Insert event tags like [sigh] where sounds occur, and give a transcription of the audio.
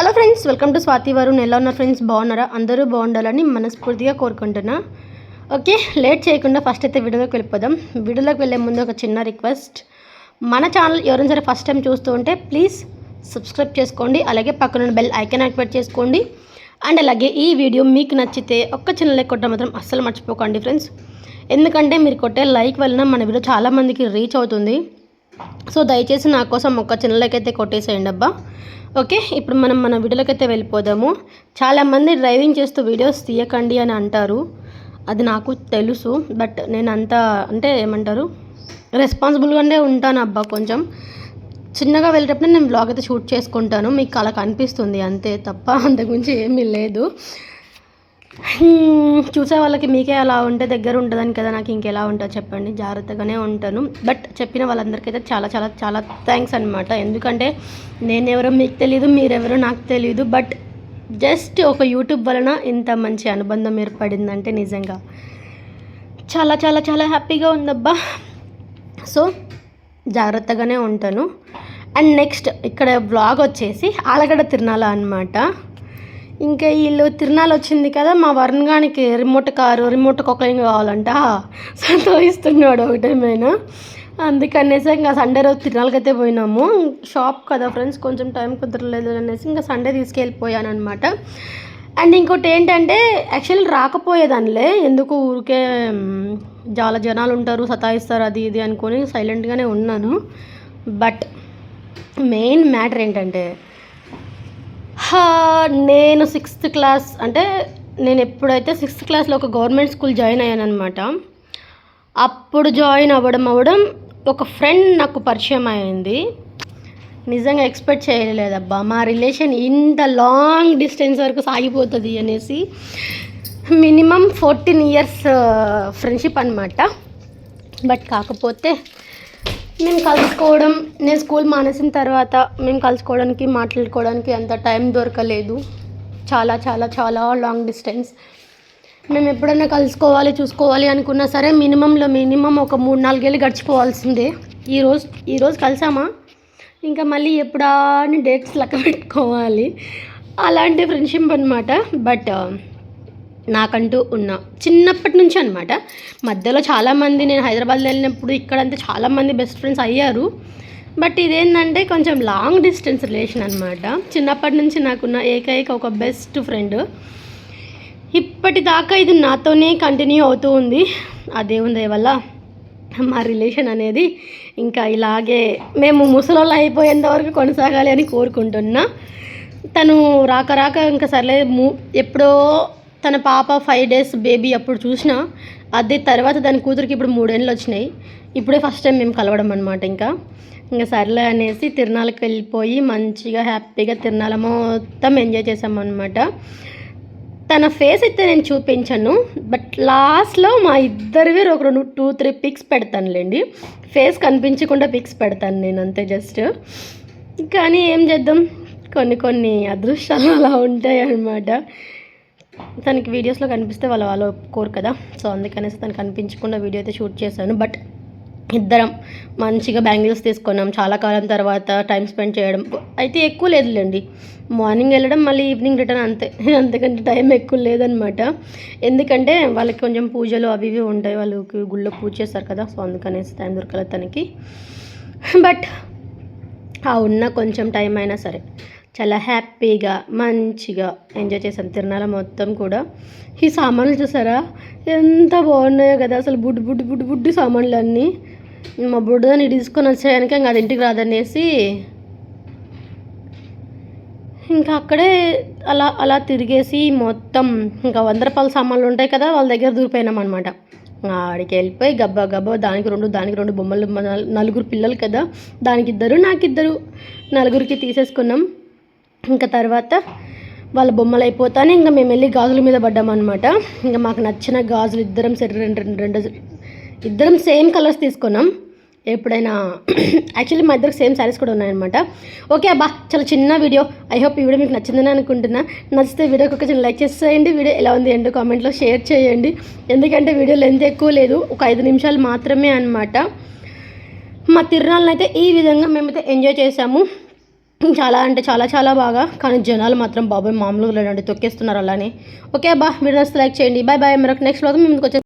Hello friends welcome to Swathi Varun ఎలా ఉన్నారు friends? బాగున్నారా? అందరూ బాగుండాలని మనస్ఫూర్తిగా కోరుకుంటున్నా. ఓకే లేట్ చేయకుండా ఫస్ట్ అయితే వీడియోలోకి వెళ్ళిపోదాం. వీడియోలోకి వెళ్ళే ముందు ఒక చిన్న రిక్వెస్ట్. మన ఛానల్ ఎవరైనా సరే ఫస్ట్ టైం చూస్తూ ఉంటే ప్లీజ్ సబ్స్క్రైబ్ చేసుకోండి. అలాగే పక్కనున్న బెల్ ఐకాన్ యాక్టివేట్ చేసుకోండి. అండ్ అలాగే ఈ వీడియో మీకు నచ్చితే ఒక్క చిన్న లైక్ కొట్టడం మాత్రం అస్సలు మర్చిపోకండి ఫ్రెండ్స్. ఎందుకంటే మీరు కొట్టే లైక్ వలన మన వీడియో చాలామందికి రీచ్ అవుతుంది. సో దయచేసి నా కోసం ఒక చిన్న లైక్ అయితే కొట్టేసేయండి అబ్బా. ఓకే ఇప్పుడు మనం మన వీడియోలోకి వెళ్ళిపోదాము. చాలామంది డ్రైవింగ్ చేస్తూ వీడియోస్ తీయకండి అని అంటారు. అది నాకు తెలుసు బట్ నేను అంత అంటే ఏమంటారు రెస్పాన్సిబుల్గానే ఉంటాను అబ్బా కొంచెం. చిన్నగా వెళ్ళేటప్పుడు నేను బ్లాగ్ అయితే షూట్ చేసుకుంటాను. మీకు అలా కనిపిస్తుంది అంతే తప్ప [laughs] అంతకుమించి ఏమీ లేదు. Hmm, చూసే వాళ్ళకి మీకే అలా ఉంటే దగ్గర ఉంటుందని కదా నాకు ఇంకెలా ఉంటుందో చెప్పండి. జాగ్రత్తగానే ఉంటాను. బట్ చెప్పిన వాళ్ళందరికైతే చాలా చాలా చాలా థ్యాంక్స్ అనమాట ఎందుకంటే నేనెవరో మీకు తెలియదు మీరెవరో నాకు తెలియదు బట్ జస్ట్ ఒక యూట్యూబ్ వలన ఇంత మంచి అనుబంధం ఏర్పడిందంటే నిజంగా చాలా చాలా చాలా హ్యాపీగా ఉందబ్బా. సో జాగ్రత్తగానే ఉంటాను. అండ్ నెక్స్ట్ ఇక్కడ బ్లాగ్ వచ్చేసి ఆలగడ తిరణాల అనమాట ఇంకా వీళ్ళు తిరునాళ్ళు వచ్చింది కదా మా వరుణ్ గానికి రిమోట్ కారు రిమోట్ కుక్కలింగ్ కావాలంట. సంతోషిస్తున్నాడు ఒకటేమైనా అందుకనేసి ఇంకా సండే రోజు తిరణాలకి అయితే పోయినాము. షాప్ కదా ఫ్రెండ్స్ కొంచెం టైం కుదరలేదు అనేసి ఇంకా సండే తీసుకెళ్ళిపోయాను అనమాట అండ్ ఇంకోటి ఏంటంటే యాక్చువల్లీ రాకపోయేదానిలే. ఎందుకు ఊరికే చాలా జనాలు ఉంటారు సతాయిస్తారు అది ఇది అనుకొని సైలెంట్గానే ఉన్నాను. బట్ మెయిన్ మ్యాటర్ ఏంటంటే నేను సిక్స్త్ క్లాస్ అంటే నేను ఎప్పుడైతే సిక్స్త్ క్లాస్లో ఒక గవర్నమెంట్ స్కూల్ జాయిన్ అయ్యాను అనమాట అప్పుడు జాయిన్ అవ్వడం అవ్వడం ఒక ఫ్రెండ్ నాకు పరిచయం అయింది. నిజంగా ఎక్స్పెక్ట్ చేయలేదబ్బా మా రిలేషన్ ఇంత లాంగ్ డిస్టెన్స్ వరకు సాగిపోతుంది అనేసి మినిమం ఫోర్టీన్ ఇయర్స్ ఫ్రెండ్షిప్ అనమాట బట్ కాకపోతే మేము కలుసుకోవడం నేను స్కూల్ మానేసిన తర్వాత మేము కలుసుకోవడానికి మాట్లాడుకోవడానికి అంత టైం దొరకలేదు. చాలా చాలా చాలా లాంగ్ డిస్టెన్స్ మేము ఎప్పుడైనా కలుసుకోవాలి చూసుకోవాలి అనుకున్నా సరే మినిమంలో మినిమం ఒక మూడు నాలుగేళ్ళు గడిచిపోవాల్సిందే. ఈరోజు ఈరోజు కలిసామా? ఇంకా మళ్ళీ ఎప్పుడా అని డేట్స్ లెక్క పెట్టుకోవాలి. అలాంటి ఫ్రెండ్షిప్ అనమాట బట్ నాకంటూ ఉన్న. చిన్నప్పటి నుంచి అనమాట మధ్యలో చాలామంది నేను హైదరాబాద్లో వెళ్ళినప్పుడు ఇక్కడంతా చాలామంది బెస్ట్ ఫ్రెండ్స్ అయ్యారు. బట్ ఇదేంటంటే కొంచెం లాంగ్ డిస్టెన్స్ రిలేషన్ అనమాట చిన్నప్పటి నుంచి నాకున్న ఏకైక ఒక బెస్ట్ ఫ్రెండ్ ఇప్పటిదాకా ఇది నాతోనే కంటిన్యూ అవుతూ ఉంది. ఆ దేవుని దయ వల్ల మా రిలేషన్ అనేది ఇంకా ఇలాగే మేము ముసలోళ్ళు అయిపోయేంత వరకు కొనసాగాలి అని కోరుకుంటున్నా. తను రాక రాక ఇంకా సర్లే మూ ఎప్పుడో తన పాప ఫైవ్ డేస్ బేబీ అప్పుడు చూసినా అదే తర్వాత దాని కూతురికి ఇప్పుడు మూడేళ్ళు వచ్చినాయి. ఇప్పుడే ఫస్ట్ టైం మేము కలవడం అనమాట ఇంకా. ఇంకా సర్లే అనేసి తిరునాళ్ళకి వెళ్ళిపోయి మంచిగా హ్యాపీగా తిరునాళ్ళ మొత్తం ఎంజాయ్ చేసామన్నమాట తన ఫేస్ అయితే నేను చూపించను బట్ లాస్ట్లో మా ఇద్దరివి ఒక రెండు టూ త్రీ పిక్స్ పెడతానులేండి. ఫేస్ కనిపించకుండా పిక్స్ పెడతాను నేను అంతే జస్ట్ కానీ ఏం చేద్దాం? కొన్ని కొన్ని అదృష్టాలు అలా ఉంటాయి అన్నమాట. తనకి వీడియోస్లో కనిపిస్తే వాళ్ళ వాళ్ళు ఒప్పుకోరు కదా. సో అందుకనేసి తనకు కనిపించకుండా వీడియో అయితే షూట్ చేశాను. బట్ ఇద్దరం మంచిగా బ్యాంగిల్స్ తీసుకున్నాం. చాలా కాలం తర్వాత టైం స్పెండ్ చేయడం అయితే ఎక్కువ లేదులేండి. మార్నింగ్ వెళ్ళడం మళ్ళీ ఈవినింగ్ రిటర్న్ అంతే. [laughs] అంతకంటే టైం ఎక్కువ లేదనమాట. ఎందుకంటే వాళ్ళకి కొంచెం పూజలు అవి ఇవి ఉంటాయి. వాళ్ళకి గుళ్ళో పూజ చేస్తారు కదా. సో అందుకనేసి టైం దొరకలేదు తనకి. [laughs] బట్ ఆ ఉన్న కొంచెం టైం అయినా సరే. చాలా హ్యాపీగా మంచిగా ఎంజాయ్ చేసాం తిరునాల మొత్తం కూడా. ఈ సామాన్లు చూసారా? ఎంత బాగున్నాయో కదా. అసలు బుడ్డు బుడ్డు బుడ్డు బుడ్డు సామాన్లు అన్నీ మా బుడ్డని తీసుకొని వచ్చాయనుక ఇంకా అది ఇంటికి రాదనేసి. ఇంకా అక్కడే అలా అలా తిరిగేసి మొత్తం ఇంకా వంద రూపాయల సామాన్లు ఉంటాయి కదా వాళ్ళ దగ్గర దూరిపోయినాం అనమాట ఆడికి వెళ్ళిపోయి గబ్బా గబ్బా దానికి రెండు దానికి రెండు బొమ్మలు నలుగురు పిల్లలు కదా. దానికి ఇద్దరు నాకు ఇద్దరు నలుగురికి తీసేసుకున్నాం. ఇంకా తర్వాత వాళ్ళ బొమ్మలు అయిపోతానే ఇంకా మేము వెళ్ళి గాజుల మీద పడ్డామన్నమాట ఇంకా మాకు నచ్చిన గాజులు ఇద్దరం సరే రెండు రెండు రెండు ఇద్దరం సేమ్ కలర్స్ తీసుకున్నాం. ఎప్పుడైనా [clears throat] యాక్చువల్లీ మా ఇద్దరికి సేమ్ శారీస్ కూడా ఉన్నాయన్నమాట. ఓకే అబ్బా చాలా చిన్న వీడియో. ఐ హోప్ ఈ వీడియో మీకు నచ్చిందని అనుకుంటున్నా. నచ్చితే వీడియోకి ఒక చిన్న లైక్ చేసేయండి. వీడియో ఎలా ఉంది ఏంటో కామెంట్లో షేర్ చేయండి. ఎందుకంటే వీడియో లెంత్ ఎక్కువ లేదు. ఒక ఐదు నిమిషాలు మాత్రమే అనమాట మా తిరునాళ్ళని అయితే ఈ విధంగా మేమైతే ఎంజాయ్ చేసాము చాలా అంటే చాలా చాలా బాగా. కానీ జనాలు మాత్రం బాబాయ్ మామూలుగా లేదండి తొక్కేస్తున్నారు అలానే. ఓకే బా మీరు నచ్చితే లైక్ చేయండి. బాయ్ బాయ్ మరొక నెక్స్ట్ బ్లాగ్ మీ వచ్చే